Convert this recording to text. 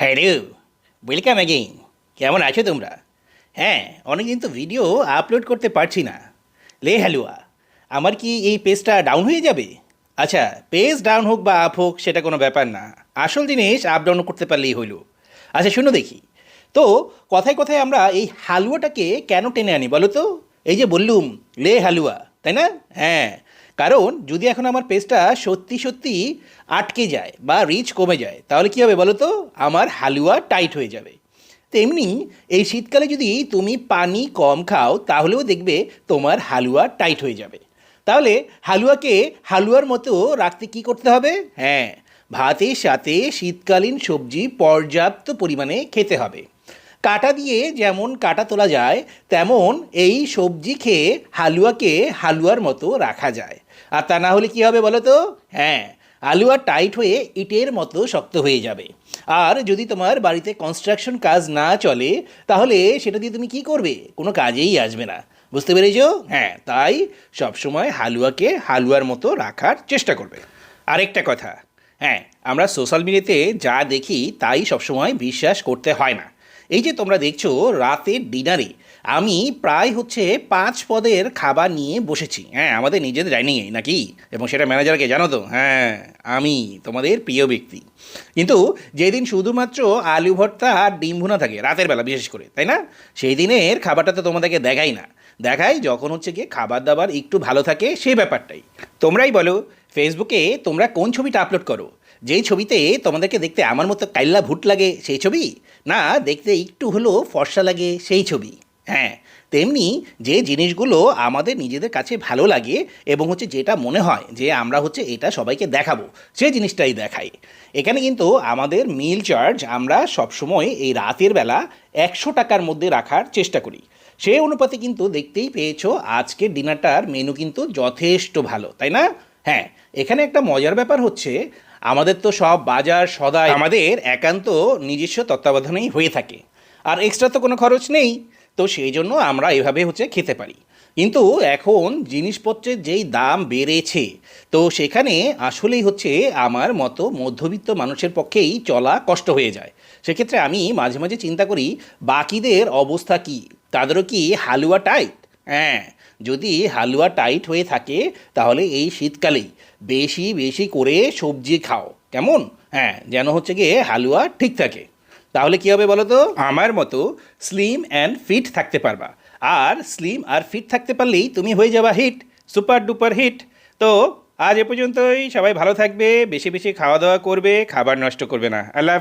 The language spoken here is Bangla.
হ্যালো ওয়েলকাম অ্যাগেইন কেমন আছো তোমরা? হ্যাঁ অনেকদিন তো ভিডিও আপলোড করতে পারছি না। লে হালুয়া, আমার কি এই পেজটা ডাউন হয়ে যাবে? আচ্ছা পেজ ডাউন হোক বা আপ হোক, সেটা কোনো ব্যাপার না। আসল জিনিস আপ ডাউন করতে পারলেই হইল। আচ্ছা শুনো দেখি। তো, কথায় কথায় আমরা এই হালুয়াটাকে কেন টেনে আনি বলো তো? এই যে বললুম, লে হালুয়া, তাই না? হ্যাঁ কারণ যদি এখন আমার পেজটা সত্যি সত্যি আটকে যায় বা রিচ কমে যায়, তাহলে কী হবে বলো তো আমার হালুয়া টাইট হয়ে যাবে। তেমনি এই শীতকালে যদি তুমি পানি কম খাও, তাহলেও দেখবে তোমার হালুয়া টাইট হয়ে যাবে। তাহলে হালুয়াকে হালুয়ার মতো রাখতে কি করতে হবে? হ্যাঁ ভাতের সাথে শীতকালীন সবজি পর্যাপ্ত পরিমাণে খেতে হবে। কাটা দিয়ে যেমন কাটা তোলা যায়, তেমন এই সবজি খেয়ে হালুয়াকে হালুয়ার মতো রাখা যায়। আর তা না হলে কী হবে বলো তো? হ্যাঁ হালুয়া টাইট হয়ে ইটের মতো শক্ত হয়ে যাবে। আর যদি তোমার বাড়িতে কনস্ট্রাকশন কাজ না চলে, তাহলে সেটা দিয়ে তুমি কি করবে? কোনো কাজেই আসবে না। বুঝতে পেরেছ? হ্যাঁ তাই সবসময় হালুয়াকে হালুয়ার মতো রাখার চেষ্টা করবে। আরেকটা কথা হ্যাঁ আমরা সোশ্যাল মিডিয়াতে যা দেখি, তাই সবসময় বিশ্বাস করতে হয় না। এই যে তোমরা দেখছ রাতের ডিনারে, আমি প্রায় হচ্ছে পাঁচ পদের খাবার নিয়ে বসেছি। হ্যাঁ আমাদের নিজেদের ডাইনিংয়ে নাকি? এবং সেটা ম্যানেজারকে জানো তো? হ্যাঁ আমি, তোমাদের প্রিয় ব্যক্তি। কিন্তু যেদিন শুধুমাত্র আলু ভর্তা আর ডিম ভুনা থাকে, রাতের বেলা বিশেষ করে, তাই না? সেই দিনের খাবারটা তো তোমাদেরকে দেখাই না। দেখাই যখন হচ্ছে গিয়ে খাবার দাবার একটু ভালো থাকে সেই ব্যাপারটাই। তোমরাই বলো ফেসবুকে তোমরা কোন ছবিটা আপলোড করো? যেই ছবিতে তোমাদেরকে দেখতে আমার মতো কাইল্লা ভুট লাগে সেই ছবি? না, দেখতে একটু হলেও ফর্সা লাগে সেই ছবি। হ্যাঁ তেমনি যে জিনিসগুলো আমাদের নিজেদের কাছে ভালো লাগে এবং হচ্ছে যেটা মনে হয় যে আমরা হচ্ছে এটা সবাইকে দেখাবো সেই জিনিসটাই দেখাই। এখানে কিন্তু আমাদের মিল চার্জ আমরা সবসময় এই রাতের বেলা একশো টাকার মধ্যে রাখার চেষ্টা করি। সেই অনুপাতে কিন্তু দেখতেই পেয়েছ আজকে ডিনারটার মেনু কিন্তু যথেষ্ট ভালো, তাই না? হ্যাঁ এখানে একটা মজার ব্যাপার হচ্ছে আমাদের তো সব বাজার সদাই আমাদের একান্ত নিজস্ব তত্ত্বাবধানেই হয়ে থাকে। আর এক্সট্রা তো কোনো খরচ নেই। তো সেই জন্য আমরা এভাবে হচ্ছে খেতে পারি। কিন্তু এখন জিনিসপত্রের যেই দাম বেড়েছে, তো সেখানে আসলেই হচ্ছে আমার মতো মধ্যবিত্ত মানুষের পক্ষেই চলা কষ্ট হয়ে যায়। সেক্ষেত্রে আমি মাঝে মাঝে চিন্তা করি, বাকিদের অবস্থা কি? তাদেরও কি হালুয়া টাইট? হ্যাঁ যদি হালুয়া টাইট হয়ে থাকে, তাহলে এই শীতকালেই বেশি বেশি করে সবজি খাও। কেমন? হ্যাঁ যেন হচ্ছে গিয়ে হালুয়া ঠিক থাকে। তাহলে কী হবে বলো তো? আমার মতো স্লিম অ্যান্ড ফিট থাকতে পারবা। আর স্লিম আর ফিট থাকতে পারলেই তুমি হয়ে যাবা হিট সুপার ডুপার হিট তো আজ এ পর্যন্তই, সবাই ভালো থাকবে, বেশি বেশি খাওয়া দাওয়া করবে, খাবার নষ্ট করবে না। আল্লাহ